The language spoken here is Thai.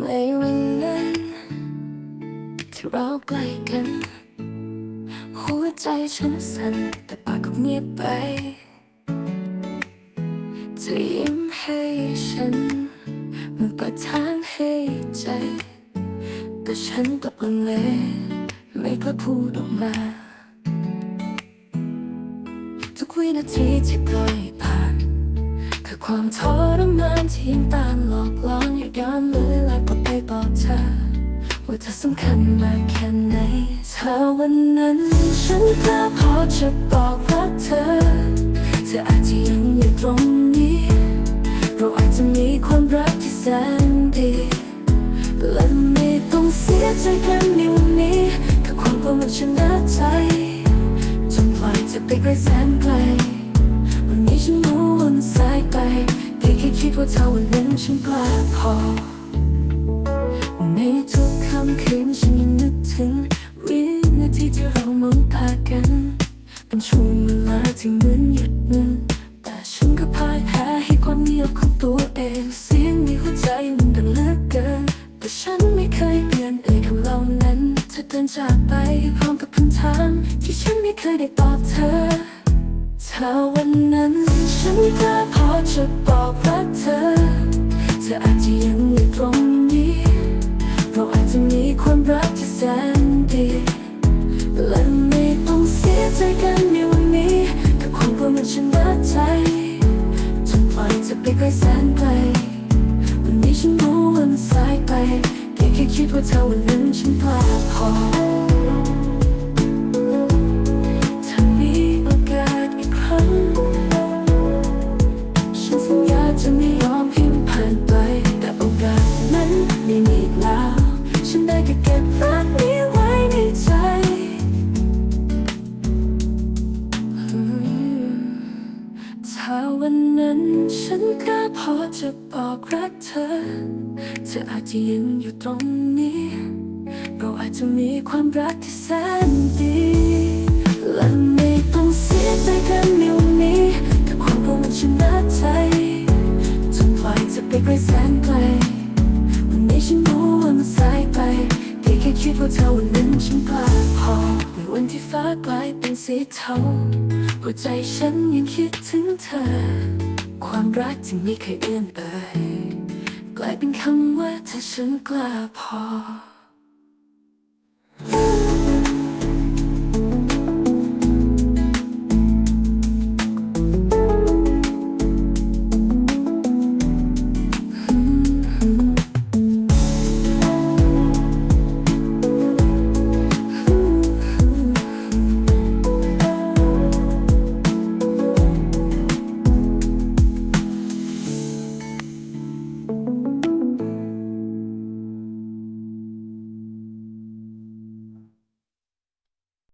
ในวันนั้นที่เราใกล้กัน หัวใจฉันสั่นแต่ปากก็เงียบไปเธอยิ้มให้ฉัน มันเปิดทางให้ใจ แต่ฉันกลับลังเลไม่กล้าพูดออกมา ทุกวินาทีที่ปล่อยผ่าน คือความทรมานที่ยังตามหลอกล่อนอ ย้อนเลยและกลับไปบอกเธอ ว่าเธอสำคัญมากแค่ไหนถ้าวันนั้น ฉันกล้าพอจะบอกรักเธอ เธออาจจะยังอยู่ตรงนี้ เราอาจจะมีความรักที่แสนดีและไม่ต้องเสียใจกันในวันนี้แค่ความกลัวมันชนะใจจนปล่อยจะไปไกลแสนไกล แค่คิดว่าเท่าวันนั้นฉันกล้าพอ ในทุกค่ำคืนฉันยังนึกถึงวินาทีที่เรามองตากัน เป็นช่วงเวลาที่เหมือนหยุดนึงแต่ฉันก็พ่ายแพ้ให้ความเงียบของตัวเองเสียงในหัวใจมันดังเลือเกิน แต่ฉันไม่เคยเปลี่ยนเอ่ยคำเหล่านั้นเธอเดินจากไปพร้อมกับคำถามที่ฉันไม่เคยได้ตอบเธอถ้าวันนั้นฉันกล้าพอ จะบอกรักเธอ เธออาจจะยังอยู่ตรงนี้เราอาจจะมีความรักที่แสนดีและไม่ต้องเสียใจกันในวันนี้กับความกลัวมันชนะใจจนปล่อยจะไปไกลแสนไกลวันนี้ฉันรู้ว่ามันสายไปแค่แค่คิดว่าเธอวันนั้นฉันกล้าพอ บอกรักเธอ เธออาจจะยังอยู่ตรงนี้ เราอาจจะมีความรักที่แสนดี และไม่ต้องเสียใจกันในวันนี้กับความกลัวมันชนะใจจนปล่อยจะไปไกลแสนไกลวันนี้ฉันรู้ว่ามันสายไปแค่แค่คิดว่าเธอวันนั้นฉันกล้าพอในวันที่ฟ้ากลายเป็นสีเทาหัวใจฉันยังคิดถึงเธอ ความรักจึงไม่เคยเอื้อนเอ่ยกลายเป็นคำว่าถ้าฉันกล้าพอ